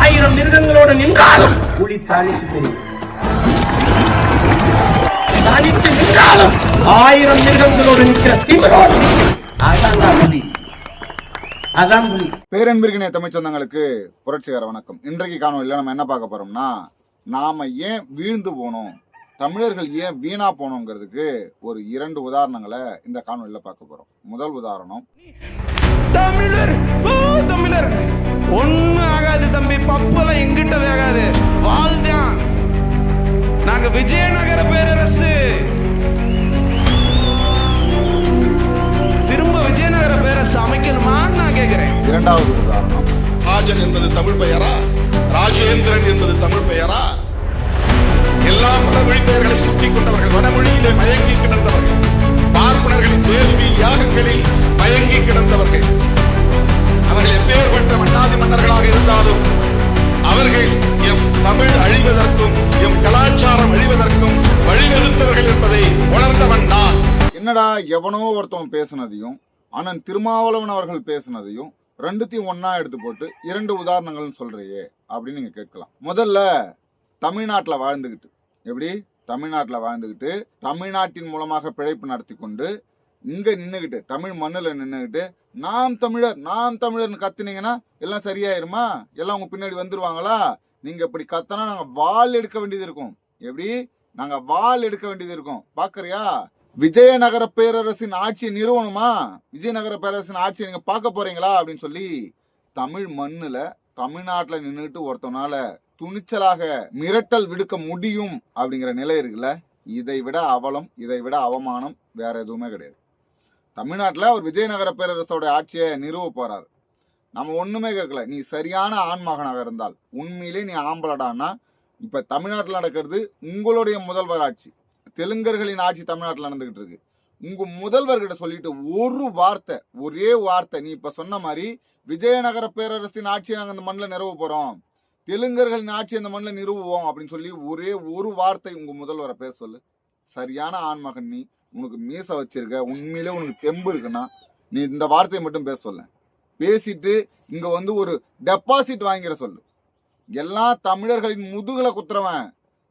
ஆயிரம் மிருகங்களோடு நின்றாலும் புலி தாளித்து தெரியும் தனித்து நின்றாலும் ஆயிரம் மிருகங்களோடு நிற்கிற திமிரோடு நிற்கும். அதான் புலி. அதான் புலி. பேரன்பிற்கினிய தமிழ் சொந்தங்களுக்கு புரட்சிகர வணக்கம். இன்றைக்கு காணொலியில் நம்ம என்ன பார்க்க போறோம்னா நாம ஏன் வீழ்ந்து போனோம்? தமிழர்கள் ஏன் வீணா போனோங்கிறதுக்கு ஒரு இரண்டு உதாரணங்களை இந்த காணொலியில பார்க்க போறோம். முதல் உதாரணம் தமிழர் ஓ தமிழர். ஒண்ணும் ஆகாது தம்பி பப்பெல்லாம் எங்கிட்ட வேகாது. வாழ்தான் நாங்க விஜயநகர பேரரசு. திரும்ப விஜயநகர பேரரசு அமைக்கணுமான்னு நான் கேக்குறேன். இரண்டாவது உதாரணம். ராஜன் என்பது தமிழ் பெயரா? ராஜேந்திரன் என்பது தமிழ் பெயரா? எல்லா வடமொழி பெயர்களை சுட்டிக் கொண்டவர்கள் வடமொழியிலே மயங்கி கிடந்தவர்கள். பார்ப்பனர்களின் வேள்வி யாகங்களில் மயங்கி கிடந்தவர்கள். அவர்கள் எப்பேற்பட்ட என்னடா எவனோ ஒருத்தவன் பேசுனதையும் அண்ணன் திருமாவளவன் அவர்கள் பேசுனதையும் ரெண்டுத்தையும் ஒன்றா எடுத்து போட்டு இரண்டு உதாரணங்கள்னு சொல்கிறியே அப்படின்னு நீங்க கேட்கலாம். முதல்ல தமிழ்நாட்டில் வாழ்ந்துகிட்டு. எப்படி? தமிழ்நாட்டில் வாழ்ந்துக்கிட்டு தமிழ்நாட்டின் மூலமாக பிழைப்பு நடத்தி கொண்டு இங்கே நின்றுக்கிட்டு தமிழ் மண்ணில் நின்றுக்கிட்டு நாம் தமிழர் நாம் தமிழர்னு கத்துனீங்கன்னா எல்லாம் சரியாயிருமா? எல்லாம் உங்க பின்னாடி வந்துருவாங்களா? நீங்கள் இப்படி கத்தனா நாங்கள் வாள் எடுக்க வேண்டியது இருக்கும். எப்படி? நாங்கள் வாள் எடுக்க வேண்டியது இருக்கும். பார்க்குறியா விஜயநகர பேரரசின் ஆட்சியை நிறுவனமா? விஜயநகர பேரரசின் ஆட்சியை நீங்க பார்க்க போறீங்களா? அப்படின்னு சொல்லி தமிழ் மண்ணுல தமிழ்நாட்டில் நின்றுட்டு ஒருத்தனால துணிச்சலாக மிரட்டல் விடுக்க முடியும் அப்படிங்கிற நிலை இருக்குல்ல? இதை விட அவலம் இதை விட அவமானம் வேற எதுவுமே கிடையாது. தமிழ்நாட்டில் அவர் விஜயநகர பேரரசோட ஆட்சியை நிறுவ போறாரு. நம்ம ஒண்ணுமே கேட்கல. நீ சரியான ஆண்மகனாக இருந்தால் உண்மையிலே நீ ஆம்பளடானா இப்ப தமிழ்நாட்டில் நடக்கிறது உங்களுடைய முதல்வர் ஆட்சி. தெலுங்கர்களின் ஆட்சி தமிழ்நாட்டில் நடந்துகிட்டு இருக்கு. உங்க முதல்வர்கிட்ட சொல்லிட்டு ஒரு வார்த்தை ஒரே வார்த்தை. நீ இப்ப சொன்ன மாதிரி விஜயநகர பேரரசின் ஆட்சியை நாங்கள் இந்த மண்ணில் நிறுவ போறோம். தெலுங்கர்களின் ஆட்சி இந்த மண்ணில் நிறுவுவோம் அப்படின்னு சொல்லி ஒரே ஒரு வார்த்தை உங்க முதல்வரை பேச சொல்லு. சரியான ஆண்மகன் நீ. உனக்கு மீச வச்சிருக்க. உண்மையிலே உனக்கு தெம்பு இருக்குன்னா நீ இந்த வார்த்தையை மட்டும் பேச சொல்ல பேசிட்டு இங்க வந்து ஒரு டெபாசிட் வாங்கிற சொல்லு. எல்லா தமிழர்களின் முதுகுல குத்துறவன்.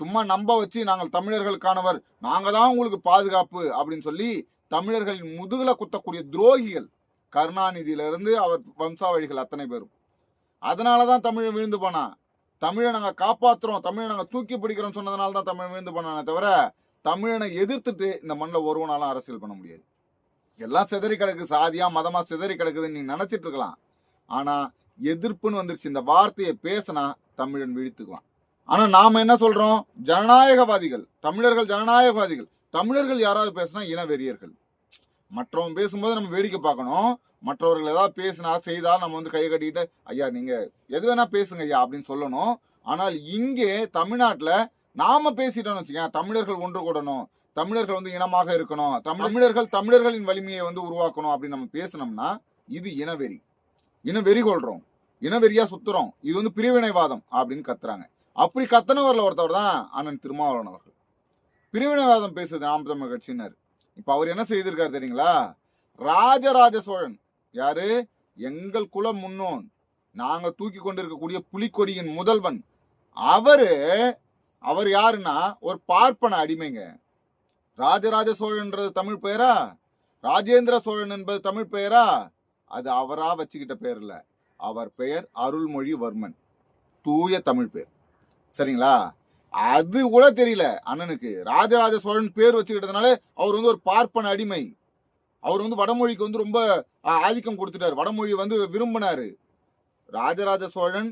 சும்மா நம்ப வச்சு நாங்கள் தமிழர்களுக்கானவர் நாங்கள் தான் உங்களுக்கு பாதுகாப்பு அப்படின்னு சொல்லி தமிழர்களின் முதுகில் குத்தக்கூடிய துரோகிகள். கருணாநிதியிலிருந்து அவர் வம்சாவழிகள் அத்தனை பேரும். அதனாலதான் தமிழை விழுந்து போனான் தமிழை நாங்கள் காப்பாற்றுறோம் தமிழை நாங்கள் தூக்கி பிடிக்கிறோம் சொன்னதுனால தான் தமிழை விழுந்து போனானே தவிர தமிழனை எதிர்த்துட்டு இந்த மண்ணில் ஒருவனாலும் அரசியல் பண்ண முடியாது. எல்லாம் சிதறி கிடக்கு சாதியா மதமா சிதறி கிடக்குதுன்னு நீ நினைச்சிட்டு இருக்கலாம். ஆனா எதிர்ப்புன்னு வந்துருச்சு. இந்த வார்த்தையை பேசினா தமிழன் விழித்துக்குவான். ஆனால் நாம் என்ன சொல்கிறோம் ஜனநாயகவாதிகள் தமிழர்கள் ஜனநாயகவாதிகள். தமிழர்கள் யாராவது பேசினா இனவெறியர்கள். மற்றவங்க பேசும்போது நம்ம வேடிக்கை பார்க்கணும். மற்றவர்கள் ஏதாவது பேசினா செய்தால் நம்ம வந்து கை கட்டிக்கிட்டு ஐயா நீங்கள் எது வேணால் பேசுங்க ஐயா அப்படின்னு சொல்லணும். ஆனால் இங்கே தமிழ்நாட்டில் நாம் பேசிட்டோம்னு வச்சுக்கேன் தமிழர்கள் ஒன்று கூடணும். தமிழர்கள் வந்து இனமாக இருக்கணும். தமிழர்கள் தமிழர்களின் வலிமையை வந்து உருவாக்கணும் அப்படின்னு நம்ம பேசினோம்னா இது இனவெறி. இனவெறி கொள்கிறோம் இனவெறியாக சுற்றுறோம் இது வந்து பிரிவினைவாதம் அப்படின்னு கத்துறாங்க. அப்படி கத்தனவரில் ஒருத்தவர் தான் அண்ணன் திருமாவளவன் அவர்கள். பிரிவினவாதம் பேசுது நாம் தமிழ் கட்சியினர். இப்போ அவர் என்ன செய்திருக்காரு தெரியுங்களா? ராஜராஜ சோழன். யாரு? எங்கள் குல முன்னோன். நாங்கள் தூக்கி கொண்டிருக்கக்கூடிய புலிக்கொடியின் முதல்வன். அவரு அவர் யாருன்னா? ஒரு பார்ப்பன அடிமைங்க. ராஜராஜ சோழன்றது தமிழ் பெயரா? ராஜேந்திர சோழன் என்பது தமிழ் பெயரா? அது அவரா வச்சுக்கிட்ட பேர் இல்லை. அவர் பெயர் அருள்மொழிவர்மன். தூய தமிழ் பேர். சரிங்களா? அது கூட தெரியல அண்ணனுக்கு. ராஜராஜ சோழன் பேர் வச்சுக்கிட்டதுனால அவர் வந்து ஒரு பார்ப்பன அடிமை. அவர் வந்து வடமொழிக்கு வந்து ரொம்ப ஆதிக்கம் கொடுத்துட்டார். வடமொழி வந்து விரும்பினாரு. ராஜராஜ சோழன்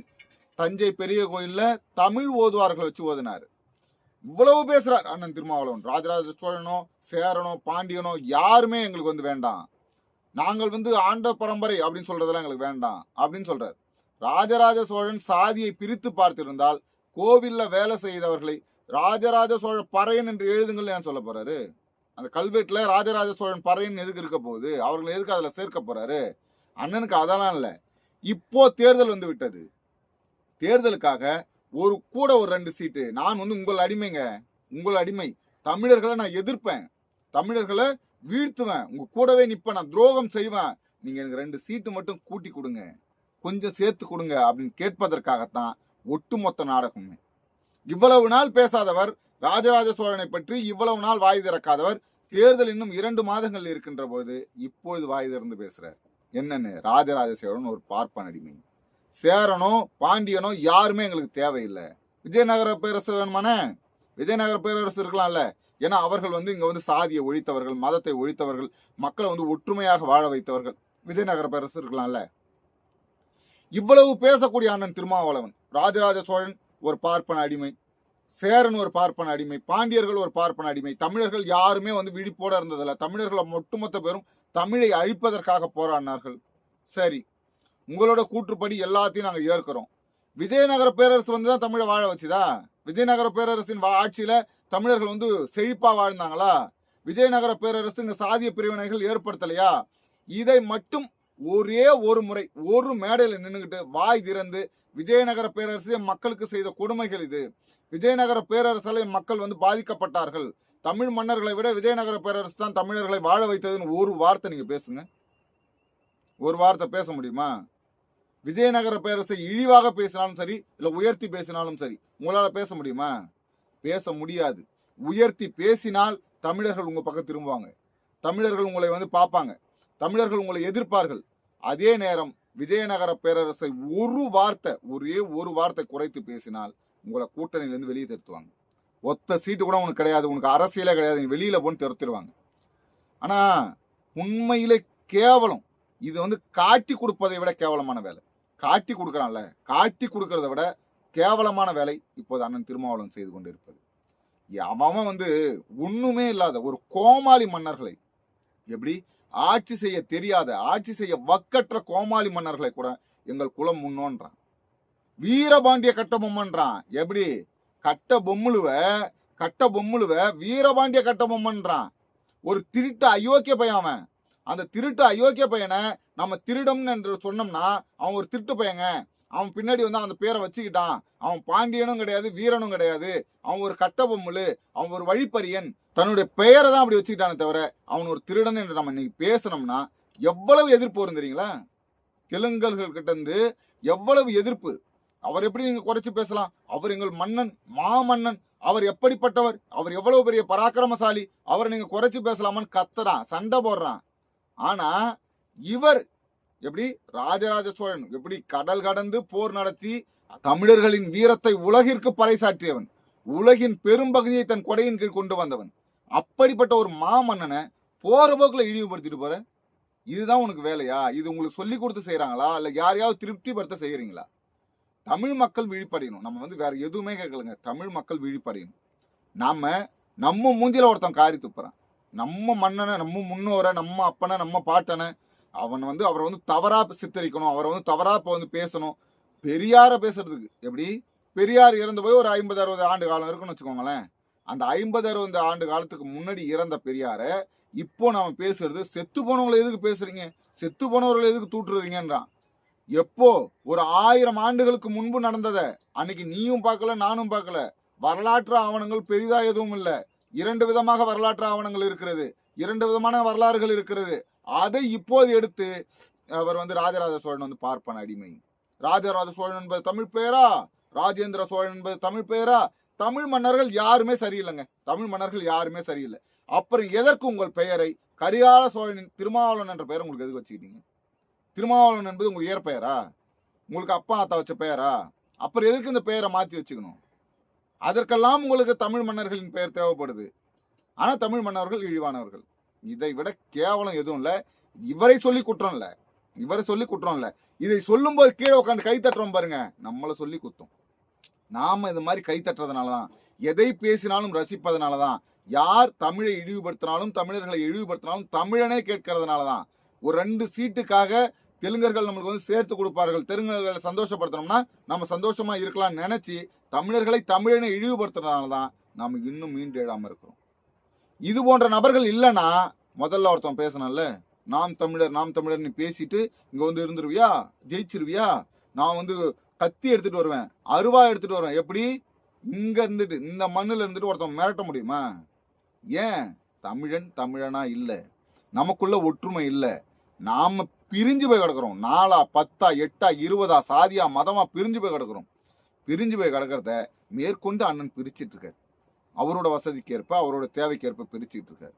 தஞ்சை பெரிய கோயிலில் தமிழ் ஓதுவார்களை வச்சு ஓதினார். இவ்வளவு பேசுறார் அண்ணன் திருமாவளவன். ராஜராஜ சோழனோ சேரனோ பாண்டியனோ யாருமே எங்களுக்கு வந்து வேண்டாம். நாங்கள் வந்து ஆண்ட பரம்பரை அப்படின்னு சொல்றதெல்லாம் எங்களுக்கு வேண்டாம் அப்படின்னு சொல்றார். ராஜராஜ சோழன் சாதியை பிரித்து பார்த்திருந்தால் கோவிலில் வேலை செய்தவர்களை ராஜராஜ சோழ பறையன் என்று எழுதுங்கள் ஏன் சொல்ல போறாரு? அந்த கல்வெட்டில் ராஜராஜ சோழன் பறையன் எதுக்கு இருக்க போகுது? அவர்களை எதுக்கு அதில் சேர்க்க போறாரு? அண்ணனுக்கு அதெல்லாம் இல்லை. இப்போ தேர்தல் வந்து விட்டது. தேர்தலுக்காக ஒரு கூட ஒரு ரெண்டு சீட்டு. நான் வந்து உங்கள் அடிமைங்க. உங்கள் அடிமை. தமிழர்களை நான் எதிர்ப்பேன். தமிழர்களை வீழ்த்துவேன். உங்க கூடவே நிற்பேன் நான் துரோகம் செய்வேன். நீங்க எனக்கு ரெண்டு சீட்டு மட்டும் கூட்டி கொடுங்க. கொஞ்சம் சேர்த்து கொடுங்க அப்படின்னு கேட்பதற்காகத்தான் ஒட்டுமொத்த நாடகமே இவ்வளவு நாள் பேசாதவர் ராஜராஜ சோழனை பற்றி இவ்வளவு நாள் வாய் திறக்காதவர் தேர்தல் இன்னும் இரண்டு மாதங்கள் இருக்கின்ற போது இப்பொழுது வாய் திறந்து பேசுறார். என்னன்னு ராஜராஜ சோழன் ஒரு பார்ப்பன அடிமை. சேரனோ பாண்டியனோ யாருமே எங்களுக்கு தேவையில்லை. விஜயநகர பேரரசு வேணுமானே விஜயநகர பேரரசு இருக்கலாம்ல. ஏன்னா அவர்கள் வந்து இங்க வந்து சாதியை ஒழித்தவர்கள் மதத்தை ஒழித்தவர்கள் மக்களை வந்து ஒற்றுமையாக வாழ வைத்தவர்கள். விஜயநகர பேரரசு இருக்கலாம்ல. இவ்வளவு பேசக்கூடிய அண்ணன் திருமாவளவன். ராஜராஜ சோழன் ஒரு பார்ப்பன அடிமை. சேரன் ஒரு பார்ப்பன அடிமை. பாண்டியர்கள் ஒரு பார்ப்பன அடிமை. தமிழர்கள் யாருமே வந்து விழிப்போட இருந்ததில்ல. தமிழர்கள் ஒட்டுமொத்த பேரும் தமிழை அழிப்பதற்காக போராடினார்கள். சரி உங்களோட கூற்றுப்படி எல்லாத்தையும் நாங்கள் ஏற்கிறோம். விஜயநகர பேரரசு வந்து தான் தமிழை வாழ வச்சுதா? விஜயநகர பேரரசின் வா- ஆட்சியில தமிழர்கள் வந்து செழிப்பா வாழ்ந்தாங்களா? விஜயநகர பேரரசு இங்க சாதிய பிரிவினைகள் ஏற்படுத்தலையா? இதை மட்டும் ஒரே ஒரு முறை ஒரு மேடையில் நின்றுக்கிட்டு வாய் திறந்து விஜயநகர பேரரசு மக்களுக்கு செய்த கொடுமைகள் இது. விஜயநகர பேரரசால மக்கள் வந்து பாதிக்கப்பட்டார்கள். தமிழ் மன்னர்களை விட விஜயநகர பேரரசு தான் தமிழர்களை வாழ வைத்ததுன்னு ஒரு வார்த்தை நீங்க பேசுங்க. ஒரு வார்த்தை பேச முடியுமா? விஜயநகர பேரரசை இழிவாக பேசினாலும் சரி இல்லை உயர்த்தி பேசினாலும் சரி உங்களால் பேச முடியுமா? பேச முடியாது. உயர்த்தி பேசினால் தமிழர்கள் உங்கள் பக்கம் திரும்புவாங்க. தமிழர்கள் உங்களை வந்து பார்ப்பாங்க. தமிழர்கள் உங்களை எதிர்ப்பார்கள். அதே நேரம் விஜயநகர பேரரசை ஒரு வார்த்தை ஒரே ஒரு வார்த்தை குறைத்து பேசினால் உங்களை கூட்டணியிலேருந்து வெளியே திருத்துவாங்க. ஒத்த சீட்டு கூட உனக்கு கிடையாது உனக்கு அரசியலே கிடையாது நீ வெளியில் போன்னு திருத்திடுவாங்க ஆனால் உண்மையிலே கேவலம். இது வந்து காட்டி கொடுப்பதை விட கேவலமான வேலை. காட்டி கொடுக்குறான்ல காட்டி கொடுக்கறத விட கேவலமான வேலை இப்போது அண்ணன் திருமாவளவன் செய்து கொண்டு இருப்பது அவன் வந்து ஒன்றுமே இல்லாத ஒரு கோமாளி மன்னர்களை எப்படி? ஆட்சி செய்ய தெரியாத ஆட்சி செய்ய வக்கற்ற கோமாளி மன்னர்களை கூட எங்கள் குலம் முன்னோன்றான். வீரபாண்டிய கட்ட பொம்மன்றான். எப்படி? கட்ட பொம்முழுவ கட்ட பொம்முழுவ வீரபாண்டிய கட்ட பொம்மன்றான். ஒரு திருட்டு அயோக்கிய பையன் அவன். அந்த திருட்டு அயோக்கிய பையனை நம்ம திருடம் என்று சொன்னோம்னா அவன் ஒரு திருட்டு பையங்க. அவன் பின்னாடி வந்து அந்த பேரை வச்சுக்கிட்டான். அவன் பாண்டியனும் கிடையாது வீரனும் கிடையாது. அவன் ஒரு கட்டபொம்முலு அவன் ஒரு வழிப்பரியன் தன்னுடைய பெயரை தான் அப்படி வச்சுக்கிட்டானே தவிர அவன் ஒரு திருடன் என்று நம்ம இன்னைக்கு பேசினோம்னா எவ்வளவு எதிர்ப்பு வரும் தெரியுங்களா? தெலுங்கல்கள் கிட்ட இருந்து எவ்வளவு எதிர்ப்பு. அவர் எப்படி நீங்க குறைச்சு பேசலாம்? அவர் எங்கள் மன்னன் மாமன்னன். அவர் எப்படிப்பட்டவர்? அவர் எவ்வளவு பெரிய பராக்கிரமசாலி? அவரை நீங்க குறைச்சு பேசலாமான்னு கத்துறான் சண்டை போடுறான். ஆனா இவர் எப்படி ராஜராஜ சோழன் எப்படி கடல் கடந்து போர் நடத்தி தமிழர்களின் வீரத்தை உலகிற்கு பறைசாற்றியவன் உலகின் பெரும்பகுதியை தன் கொடையின் கீழ் கொண்டு வந்தவன். அப்படிப்பட்ட ஒரு மாமன்னனை போற போக்கில் இழிவுபடுத்திட்டு போற? இதுதான் உனக்கு வேலையா? இது உங்களுக்கு சொல்லி கொடுத்து செய்கிறாங்களா இல்ல யாரையாவது திருப்திப்படுத்த செய்யறீங்களா? தமிழ் மக்கள் விழிப்படையணும். நம்ம வந்து வேற எதுவுமே கேட்கலங்க. தமிழ் மக்கள் விழிப்படையணும். நாம நம்ம மூஞ்சில ஒருத்தன் காரி துப்புறான். நம்ம மன்னனை நம்ம முன்னோரை நம்ம அப்பனை நம்ம பாட்டனை அவன் வந்து அவரை வந்து தவறா சித்தரிக்கணும் அவரை வந்து தவறா இப்போ வந்து பேசணும். பெரியார பேசுறதுக்கு எப்படி? பெரியார் இறந்து போய் ஒரு ஐம்பது அறுபது ஆண்டு காலம் இருக்குன்னு வச்சுக்கோங்களேன். அந்த ஐம்பது அறுபது ஆண்டு காலத்துக்கு முன்னாடி இறந்த பெரியார இப்போ நாம பேசுறது செத்து போனவங்களை எதுக்கு பேசுறீங்க? செத்து போனவர்களை எதுக்கு தூட்டுறீங்கன்றான் எப்போ? ஒரு ஆயிரம் ஆண்டுகளுக்கு முன்பு நடந்ததை. அன்னைக்கு நீயும் பார்க்கல நானும் பார்க்கல. வரலாற்று ஆவணங்கள் பெரிதா எதுவும் இல்லை. இரண்டு விதமாக வரலாற்று ஆவணங்கள் இருக்கிறது. இரண்டு விதமான வரலாறுகள் இருக்கிறது. அதை இப்போது எடுத்து அவர் வந்து ராஜராஜ சோழன் வந்து பார்ப்பான் அடிமை. ராஜராஜ சோழன் என்பது தமிழ் பெயரா? ராஜேந்திர சோழன் என்பது தமிழ் பெயரா? தமிழ் மன்னர்கள் யாருமே சரியில்லைங்க. தமிழ் மன்னர்கள் யாருமே சரியில்லை. அப்புறம் எதற்கு உங்கள் பெயரை? கரிகால சோழனின் திருமாவளவன் என்ற பெயரை உங்களுக்கு எதுக்கு வச்சுக்கிட்டீங்க? திருமாவளவன் என்பது உங்கள் இயற்பெயரா உங்களுக்கு அப்பா அத்தா வச்ச பெயரா? அப்புறம் எதுக்கு இந்த பெயரை மாற்றி வச்சுக்கணும்? அதற்கெல்லாம் உங்களுக்கு தமிழ் மன்னர்களின் பெயர் தேவைப்படுது. ஆனால் தமிழ் மன்னர்கள் இழிவானவர்கள். இதை விட கேவலம் எதுவும் இல்லை. இவரை சொல்லி குற்றம் இல்லை. இவரை சொல்லி குற்றம் இல்லை. இதை சொல்லும்போது கீழே உட்காந்து கை தட்டுறோம் பாருங்க. நம்மளை சொல்லி குத்தும். நாம இது மாதிரி கை தட்டுறதுனாலதான் எதை பேசினாலும் ரசிப்பதனால தான் யார் தமிழை இழிவுபடுத்தினாலும் தமிழர்களை இழிவுபடுத்தினாலும் தமிழனே கேட்கறதுனால தான் ஒரு ரெண்டு சீட்டுக்காக தெலுங்கர்கள் நம்மளுக்கு வந்து சேர்த்து கொடுப்பார்கள் தெலுங்கர்களை சந்தோஷப்படுத்தணும்னா நம்ம சந்தோஷமா இருக்கலாம்னு நினைச்சு தமிழர்களை தமிழனை இழிவுபடுத்துறதுனால தான் நாம் இன்னும் மீண்டு எழாமல் இருக்கிறோம். இது போன்ற நபர்கள் இல்லைன்னா முதல்ல ஒருத்தன் பேசணும்ல நாம் தமிழர் நாம் தமிழர் நீ பேசிட்டு இங்கே வந்து இருந்துருவியா? ஜெயிச்சிருவியா? நான் வந்து கத்தி எடுத்துட்டு வருவேன் அருவா எடுத்துட்டு வருவேன். எப்படி? இங்க இருந்துட்டு இந்த மண்ணில் இருந்துட்டு ஒருத்தன் மிரட்ட முடியுமா? ஏன்? தமிழன் தமிழனா இல்லை. நமக்குள்ள ஒற்றுமை இல்லை. நாம பிரிஞ்சு போய் கிடக்குறோம். நாலா பத்தா எட்டா இருபதா சாதியா மதமா பிரிஞ்சு போய் கிடக்குறோம். பிரிஞ்சு போய் கிடக்கிறத மேற்கொண்டு அண்ணன் பிரிச்சிட்டு இருக்காரு. அவரோட வசதிக்கேற்ப அவரோட தேவைக்கேற்ப பிரிச்சுக்கிட்டு இருக்காரு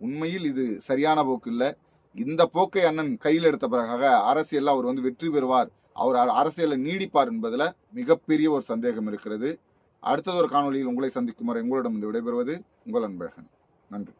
உண்மையில் இது சரியான போக்கு இல்லை இந்த போக்கை அண்ணன் கையில் எடுத்த பிறகாக அரசியலில் அவர் வந்து வெற்றி பெறுவார். அவர் அரசியலில் நீடிப்பார் என்பதில் மிகப்பெரிய ஒரு சந்தேகம் இருக்கிறது. அடுத்தது ஒரு காணொளியில் உங்களை சந்திக்கும் வரை உங்களிடம் விடைபெறுவது உங்கள் அன்பழகன். நன்றி.